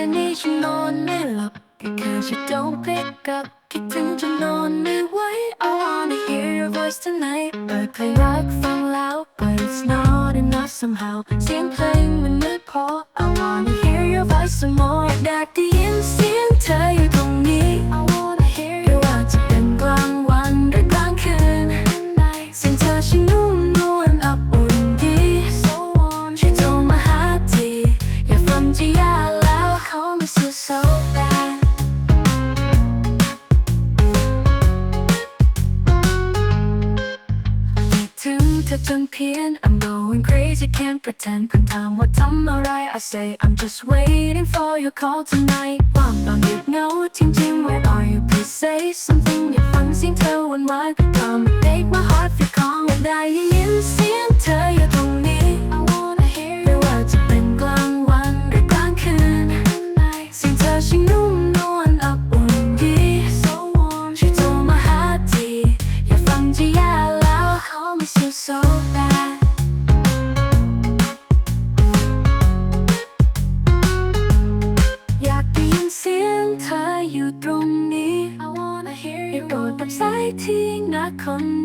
attention on me because you don't pick up attention on me why i wanna hear your voice tonight but I like from loud but it's not enough somehow same thing when they call i wanna hear your voice some more that the instant type on me? I pretend คุณถามว่าทำอะไร i i say I'm just waiting for your call tonight. ความตอนหยุดเหงาจริงๆ Where are you? Please say something. You're fancy to อยากฟังเสียงเธอวันวาน Come take my heart if you call feel calm. ได้ยินเสียง come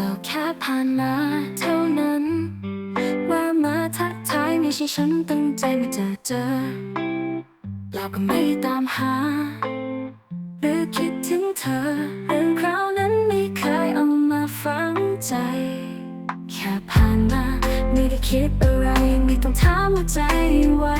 ล่าแค่ผ่านมาเท่านั้น ว่ามาทักทายไม่ใช่ฉันตั้งใจมาจะเจอ เราก็ไม่ตามหา หรือคิดถึงเธอเรื่องคราวนั้นไม่เคยเอามาฟังใจ แค่ผ่านมาไม่ได้คิดอะไรไม่ต้องถามหัวใจไว้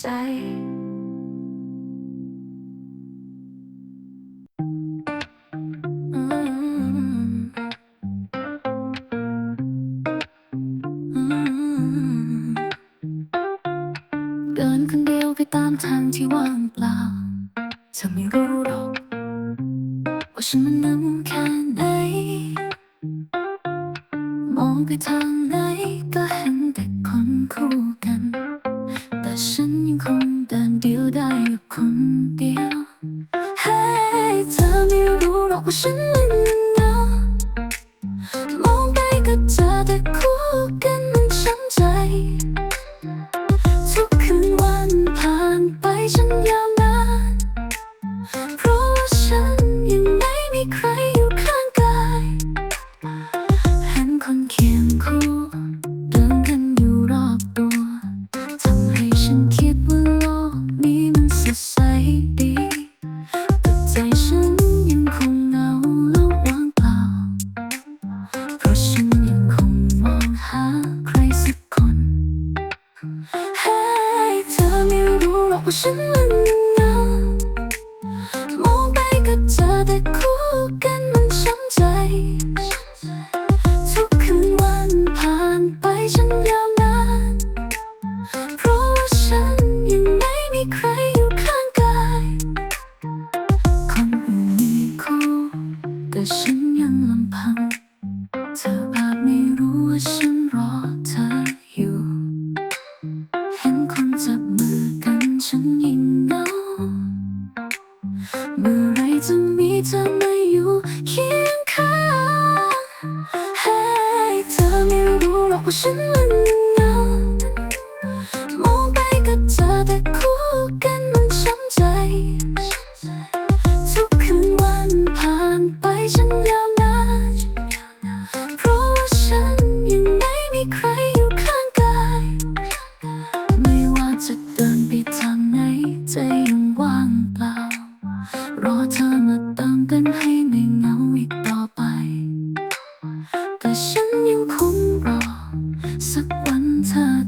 ใจ Christmas.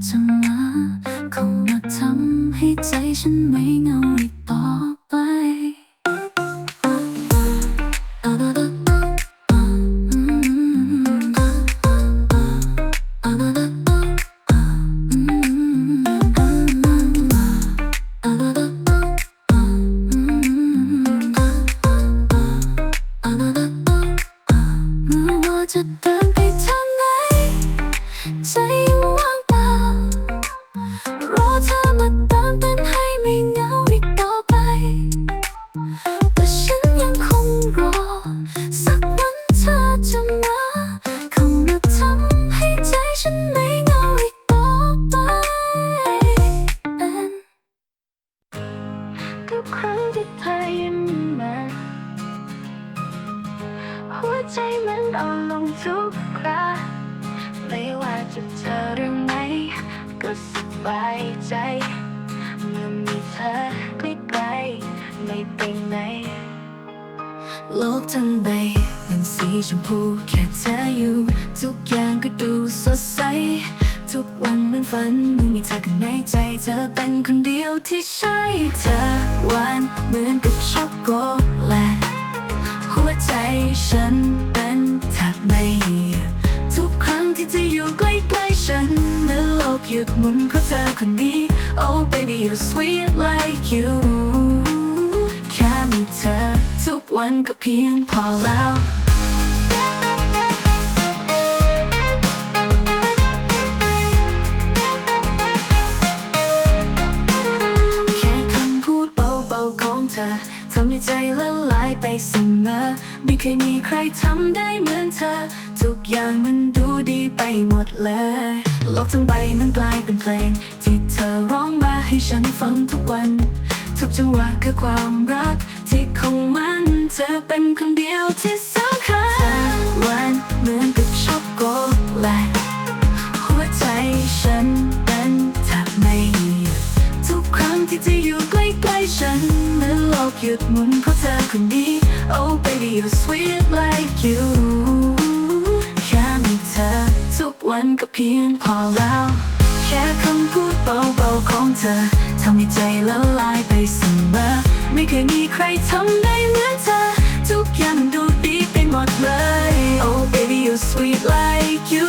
จะมาเขามาทำให้ใจฉันไม่เหงา มันอ่อนลงทุกคราไม่ว่าจะเจอเรื่องไหนก็สบายใจ เมื่อมีเธอใกล้ๆไม่ไปไหนโลกทั้งใบเป็นสีชมพูแค่เธออยู่ ทุกอย่างก็ดูสดใส ทุกวันเหมือนฝันมึงมีเธอข้างในใจ เธอเป็นคนเดียวที่ใช่เธอหวานเหมือนกับช็อกโกแลตหัวใจฉัน ทบไม่ ทุกครั้งที่เธออยู่ใกล้ๆฉันเมื่อโลกหยุดหมุนเพราะเธอคนนี้ Oh baby you're sweet like you แค่มีเธอทุกวันก็เพียงพอแล้ว ของเธอทำให้ใจละลายไปเสมอไม่เคยมีใครทำได้เหมือนเธอ ทุกอย่างมันดูดีไปหมดเลยโลกทั้งใบมันกลายเป็นเพลง ที่เธอร้องมาให้ฉันฟังทุกวัน ทุกจังหวะคือความรัก ที่คงมันเธอเป็นคนเดียวที่สำคัญวานเหมือนกับช็อกโกแลตหัวใจฉัน ทุกครั้งที่เธอยู่ใกล้ๆฉันเมื่อโลกหยุดหมุนเพราะเธอคนนี้ Oh baby you're sweet like you แค่มีเธอทุกวันก็เพียงพอแล้ว แค่คำพูดเบาๆของเธอทำให้ใจละลายไปเสมอไม่เคยมีใครทำได้เหมือนเธอ ทุกอย่างมันดูดีไปหมดเลย Oh baby you're sweet like you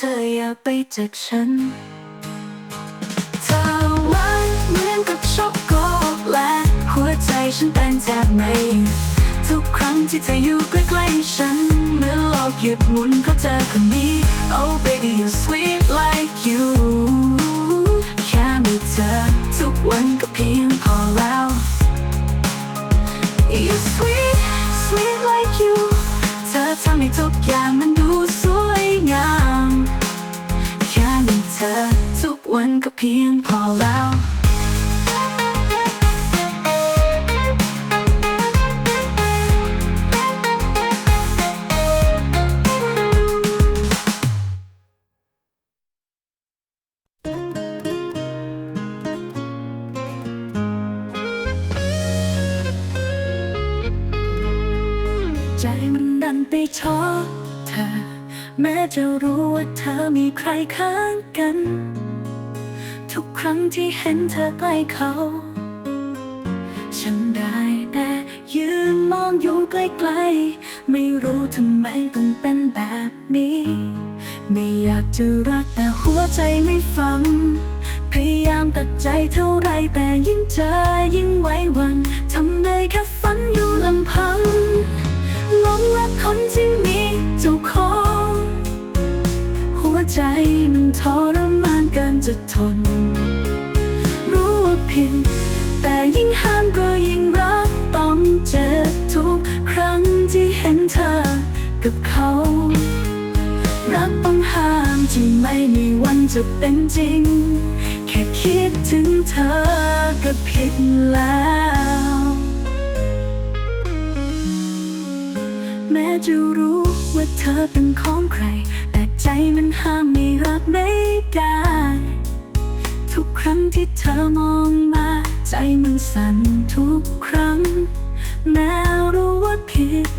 เธออย่าไปจากฉันเธอหวานเหมือนกับช็อกโกแลตหัวใจฉันเป็นแทบไม่หยุดทุกครั้งที่เธออยู่ใกล้ๆฉันเมื่อโลกหยุดหมุนเพราะเธอคนนี้ Oh baby you're sweet like you แค่มีเธอทุกวันก็เพียงพอแล้ว You're sweet sweet like you เธอทำให้ทุกอย่างมันดูส เธอ ทุกวันก็เพียงพอแล้วใจมันดันไปชอบเธอ แม้จะรู้ ว่าเธอมีใครข้างกัน ทุกครั้งที่เห็นเธอใกล้เขา ฉันได้แต่ยืนมองอยู่ใกล้ๆ ไม่รู้ทำไมต้องเป็นแบบนี้ ไม่อยากจะรักแต่หัวใจไม่ฟัง พยายามตัดใจเท่าไรแต่ยิ่งเจอยิ่งไหว้หวันทำได้แค่ฝันอยู่ลำพังหลงรักคนที่มีเจ้าของ ใจมันทรมานเกินจะทน รู้ว่าผิดแต่ยิ่งห้ามก็ยิ่งรักต้องเจ็บทุกครั้งที่เห็นเธอกับเขา รักต้องห้ามที่ไม่มีวันจะเป็นจริง แค่คิดถึงเธอก็ผิดแล้วแม้จะรู้ว่าเธอเป็นของใคร มันห้ามไม่รักไม่ได้ ทุกครั้งที่เธอมองมา ใจมันสั่นทุกครั้ง แม้รู้ว่าผิด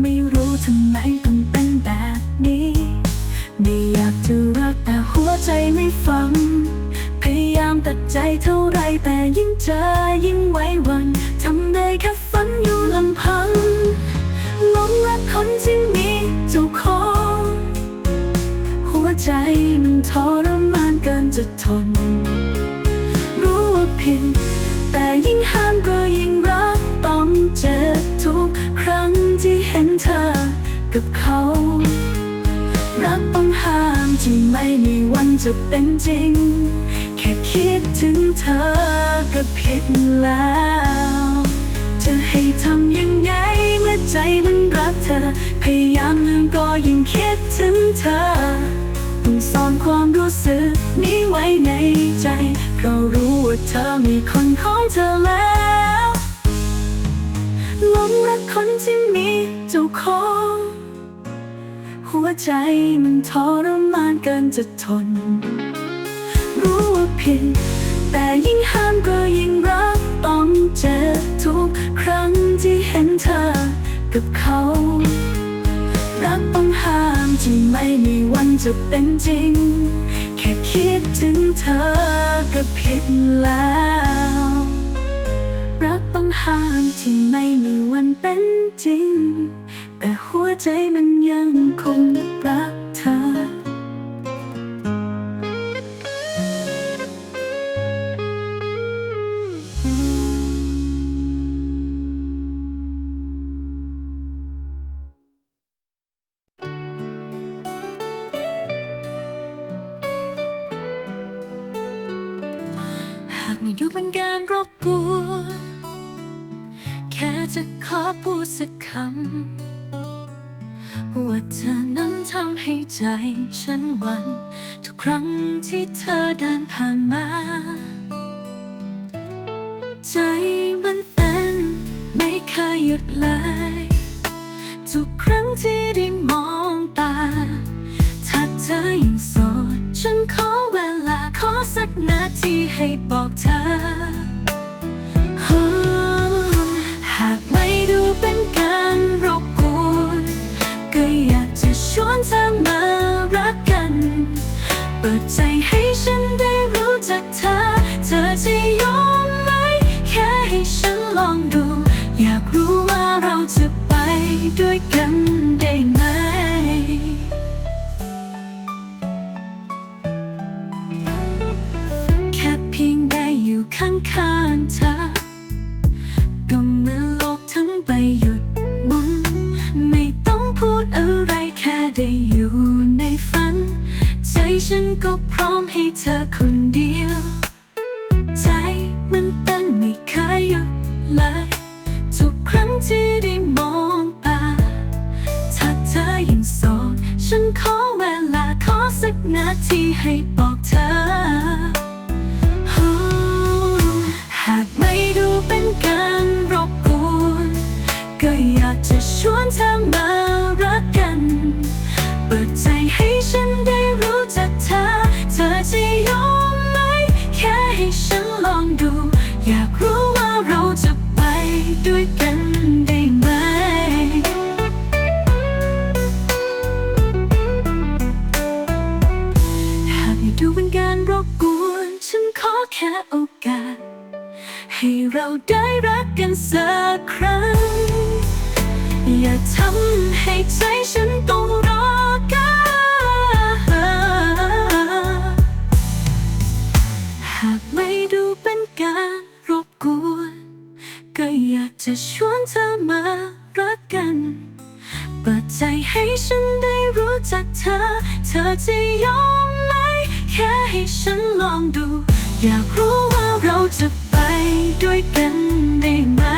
ไม่รู้ทำไมต้องเป็นแบบนี้ ไม่อยากจะรักแต่หัวใจไม่ฟัง พยายามตัดใจเท่าไรแต่ยิ่งเจอยิ่งไหว้หวันทำได้แค่ฝันอยู่ลำพังหลงรักคนที่มีเจ้าของ ใจมันทรมานเกินจะทน รู้ว่าผิดแต่ยิ่งห้ามก็ยิ่งรักต้องเจ็บทุกครั้งที่เห็นเธอกับเขา รักต้องห้ามที่ไม่มีวันจะเป็นจริง แค่คิดถึงเธอก็ผิดแล้ว จะให้ทำยังไงเมื่อใจมันรักเธอ พยายามลืมก็ยิ่งคิดถึงเธอ ซ่อนความรู้สึกนี้ก็รู้ว่าเธอมีคนของเธอแล้วหลงรักคนที่มีเจ้าของ หัวใจมันทรมานเกินจะทน รู้ว่าผิด แต่ยิ่งห้ามก็ยิ่งรักต้องเจ็บทุกครั้งที่เห็นเธอกับเขา รักต้องห้าม ที่ไม่มีวันจะเป็นจริง แค่คิดถึงเธอก็ผิดแล้ว รักต้องห้ามที่ไม่มีวันเป็นจริง แต่หัวใจมันยังคงรัก ใจฉันหวัน ทุกครั้งที่เธอเดินผ่านมา ใจมันเต้นไม่เคยหยุดเลย ทุกครั้งที่ได้มองตา ถ้าเธอยังโสดฉันขอเวลาขอสักนาทีให้บอกเธอ ฉันก็พร้อมให้เธอคนเดียว ใจมันเต้นไม่เคยหยุดเลยทุกครั้งที่ได้มองตาถ้าเธอยังโสดฉันขอเวลาขอสักนาทีให้ เราได้รักกันสักครั้ง อย่าทำให้ใจฉันต้องรอกันหากไม่ดูเป็นการรบกวน ก็อยากจะชวนเธอมารักกัน เปิดใจให้ฉันได้รู้จักเธอ เธอจะยอมไหม แค่ให้ฉันลองดู อยากรู้ว่าเราจะ ไปด้ว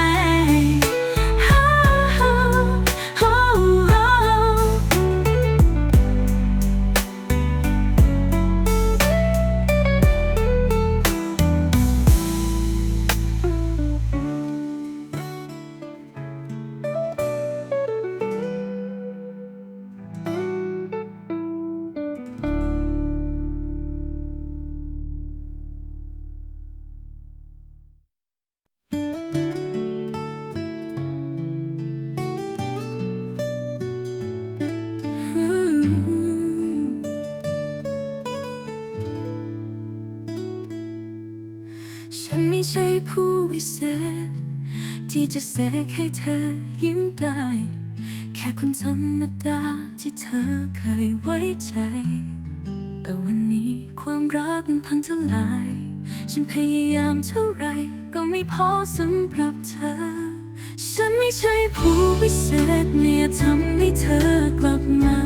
จะเสกให้เธอยิ้มได้ แค่คนธรรมดาที่เธอเคยไว้ใจ แต่วันนี้ความรักมันพังทลาย ฉันพยายามเท่าไรก็ไม่พอสำหรับเธอ ฉันไม่ใช่ผู้วิเศษเนี่ยทำให้เธอกลับมา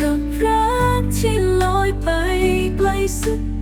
กับรักที่ลอยไปไกลสุด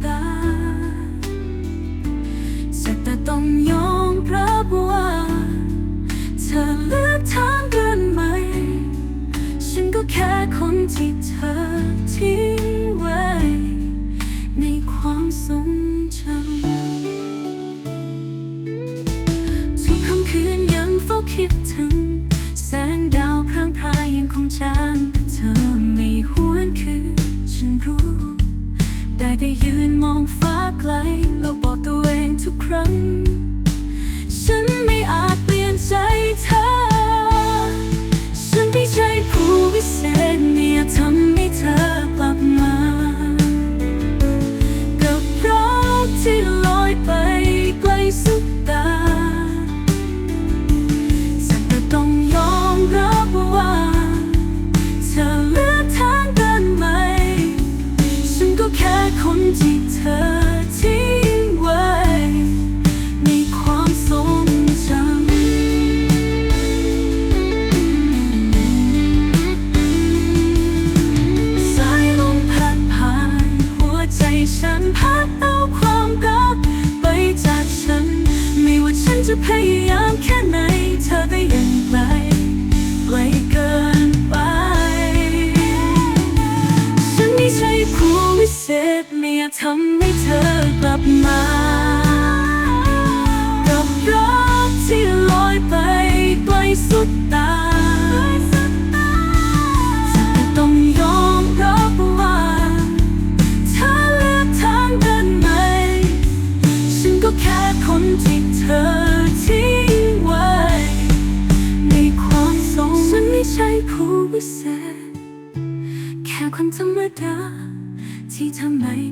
你曾迷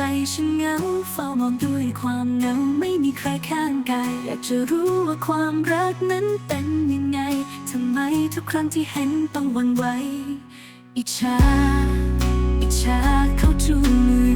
ใจฉันเหงาเฝ้ามองด้วยความเหงาไม่มีใครข้างกายอยากจะรู้ว่าความรักนั้นเป็นยังไงทำไมทุกครั้งที่เห็นต้องหวั่นไหวอิจฉาอิจฉาเขาจูงมือ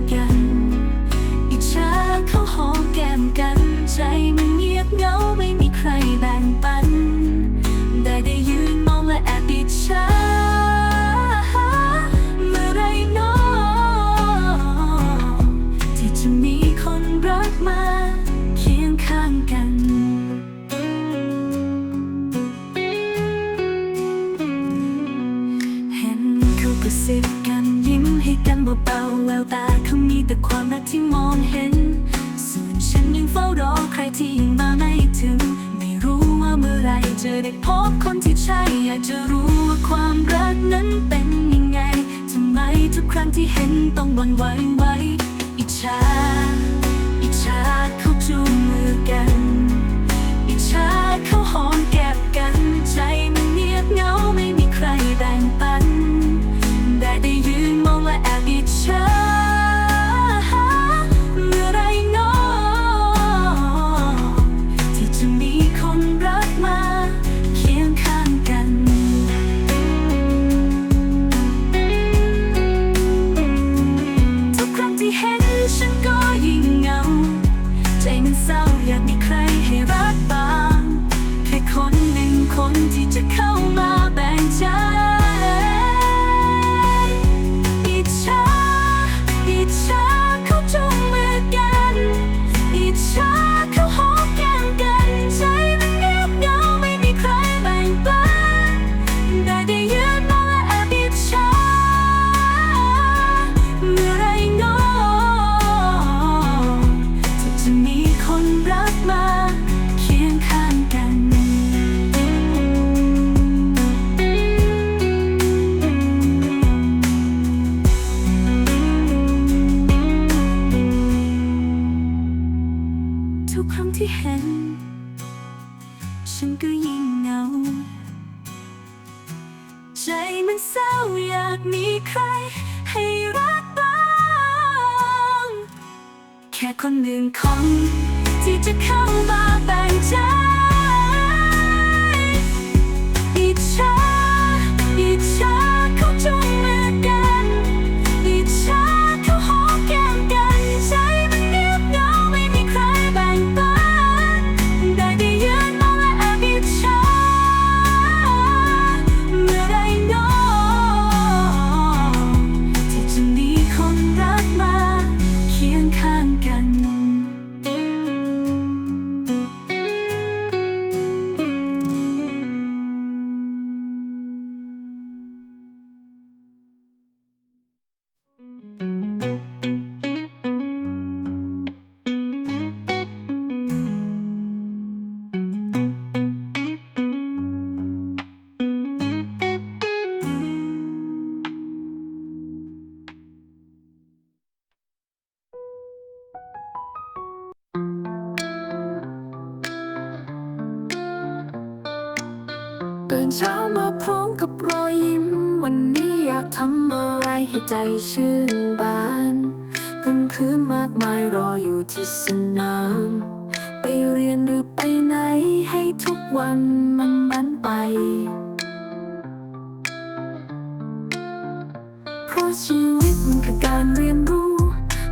ใจชื่นบานพื่อนพื่อนมากมายรออยู่ที่สนาม ไปเรียนหรือไปไหนให้ทุกวันมันมันไป เพราะชีวิตมันคือการเรียนรู้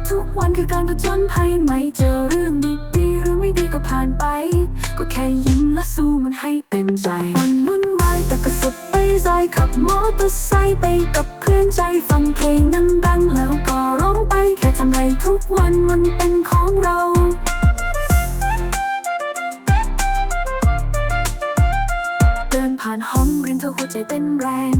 ทุกวันคือการผจญภัยไม่เจอเรื่องดีๆหรือไม่ดีก็ผ่านไป ก็แค่ยิ้มและสู้มันให้เต็มใจ ใจขับมอเตอร์ไซค์ไปกับเพื่อนใจฟังเพลงนันดังแล้วก็ร้องไปแค่ทำให้ทุกวันมันเป็นของเราเดินผ่านห้องเรียนเธอหัวใจเต้นแรง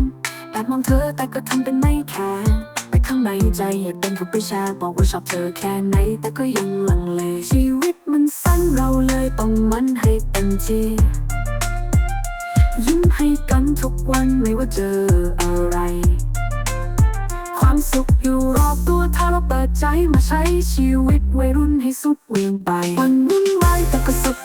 แอบมองเธอแต่ก็ทำเป็นไม่แคร์ไปข้างในใจอยากเป็นผู้ไปแชร์บอกว่าชอบเธอแค่ไหนแต่ก็ยังลังเลชีวิตมันสั้นเราเลยต้องมันให้เต็มที่ ให้กันทุกวันไม่ว่าเจออะไร ความสุขอยู่รอบตัวถ้าเราเปิดใจมาใช้ชีวิตวัยรุ่นให้สุดเวียงไป วันวุ่นวายแต่ก็สุด